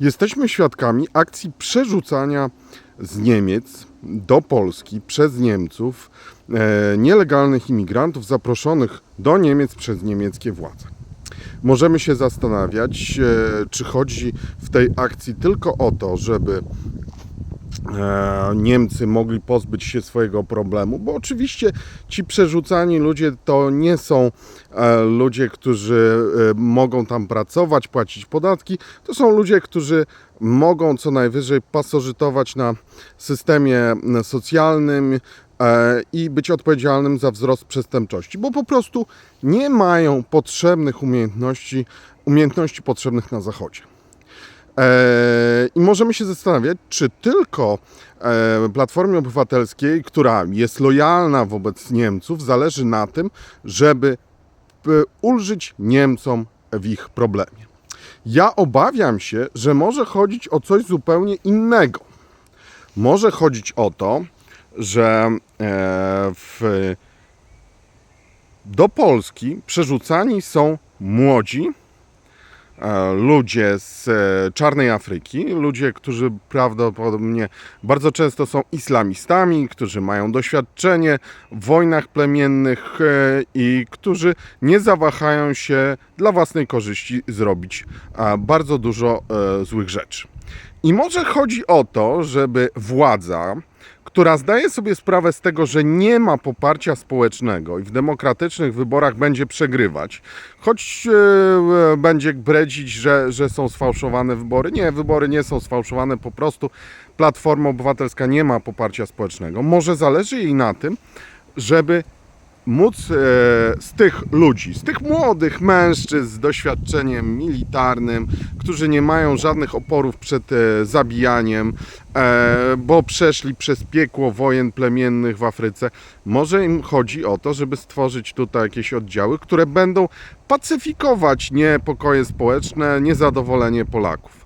Jesteśmy świadkami akcji przerzucania z Niemiec do Polski przez Niemców e, nielegalnych imigrantów zaproszonych do Niemiec przez niemieckie władze. Możemy się zastanawiać, e, czy chodzi w tej akcji tylko o to, żeby Niemcy mogli pozbyć się swojego problemu, bo oczywiście ci przerzucani ludzie to nie są e, ludzie, którzy e, mogą tam pracować, płacić podatki, to są ludzie, którzy mogą co najwyżej pasożytować na systemie socjalnym e, i być odpowiedzialnym za wzrost przestępczości, bo po prostu nie mają potrzebnych umiejętności, umiejętności potrzebnych na Zachodzie. E, I możemy się zastanawiać, czy tylko e, Platformie Obywatelskiej, która jest lojalna wobec Niemców, zależy na tym, żeby ulżyć Niemcom w ich problemie. Ja obawiam się, że może chodzić o coś zupełnie innego. Może chodzić o to, że e, w, do Polski przerzucani są młodzi, ludzie z e, czarnej Afryki, ludzie, którzy prawdopodobnie bardzo często są islamistami, którzy mają doświadczenie w wojnach plemiennych e, i którzy nie zawahają się dla własnej korzyści zrobić e, bardzo dużo e, złych rzeczy. I może chodzi o to, żeby władza, która zdaje sobie sprawę z tego, że nie ma poparcia społecznego i w demokratycznych wyborach będzie przegrywać, choć e, będzie bredzić, że, że są sfałszowane wybory. Nie, wybory nie są sfałszowane, po prostu Platforma Obywatelska nie ma poparcia społecznego. Może zależy jej na tym, żeby móc e, z tych ludzi, z tych młodych mężczyzn z doświadczeniem militarnym, którzy nie mają żadnych oporów przed e, zabijaniem, e, bo przeszli przez piekło wojen plemiennych w Afryce, może im chodzi o to, żeby stworzyć tutaj jakieś oddziały, które będą pacyfikować niepokoje społeczne, niezadowolenie Polaków.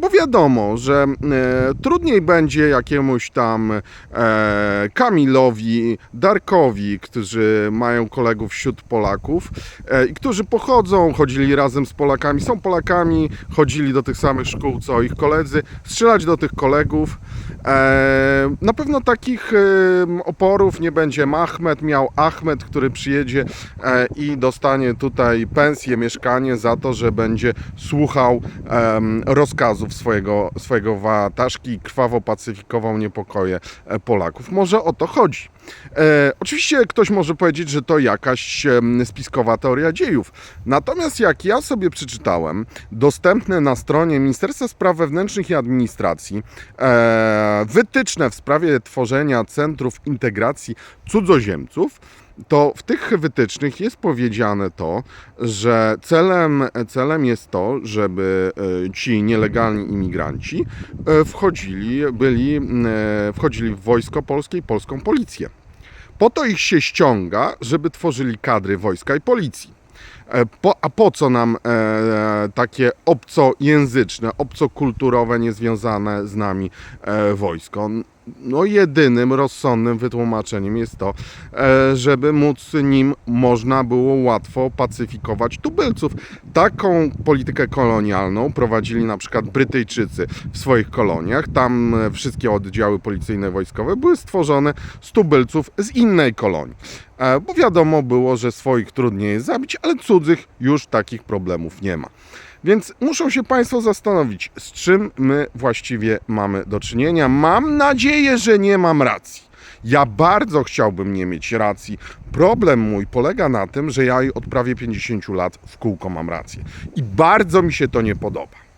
Bo wiadomo, że e, trudniej będzie jakiemuś tam e, Kamilowi, Darkowi, którzy mają kolegów wśród Polaków e, i którzy pochodzą, chodzili razem z Polakami, są Polakami, chodzili do tych samych szkół co ich koledzy, strzelać do tych kolegów. E, na pewno takich e, oporów nie będzie Mahmed, miał Ahmed, który przyjedzie e, i dostanie tutaj pensję, mieszkanie za to, że będzie słuchał em, rozkazów swojego, swojego wataszki i krwawo pacyfikował niepokoje e, Polaków. Może o to chodzi. E, oczywiście ktoś może powiedzieć, że to jakaś spiskowa teoria dziejów. Natomiast jak ja sobie przeczytałem, dostępne na stronie Ministerstwa Spraw Wewnętrznych i Administracji e, wytyczne w sprawie tworzenia centrów integracji cudzoziemców, to w tych wytycznych jest powiedziane to, że celem, celem jest to, żeby e, ci nielegalni imigranci e, wchodzili, byli, e, wchodzili w wojsko polskie i polską policję. Po to ich się ściąga, żeby tworzyli kadry wojska i policji. Po, a po co nam e, takie obcojęzyczne, obcokulturowe, niezwiązane z nami e, wojsko? No jedynym rozsądnym wytłumaczeniem jest to, e, żeby móc nim można było łatwo pacyfikować tubylców. Taką politykę kolonialną prowadzili na przykład Brytyjczycy w swoich koloniach. Tam e, wszystkie oddziały policyjne wojskowe były stworzone z tubylców z innej kolonii. E, Bo wiadomo było, że swoich trudniej jest zabić, ale cudzych już takich problemów nie ma. Więc muszą się Państwo zastanowić, z czym my właściwie mamy do czynienia. Mam nadzieję, że nie mam racji. Ja bardzo chciałbym nie mieć racji. Problem mój polega na tym, że ja od prawie 50 lat w kółko mam rację. I bardzo mi się to nie podoba.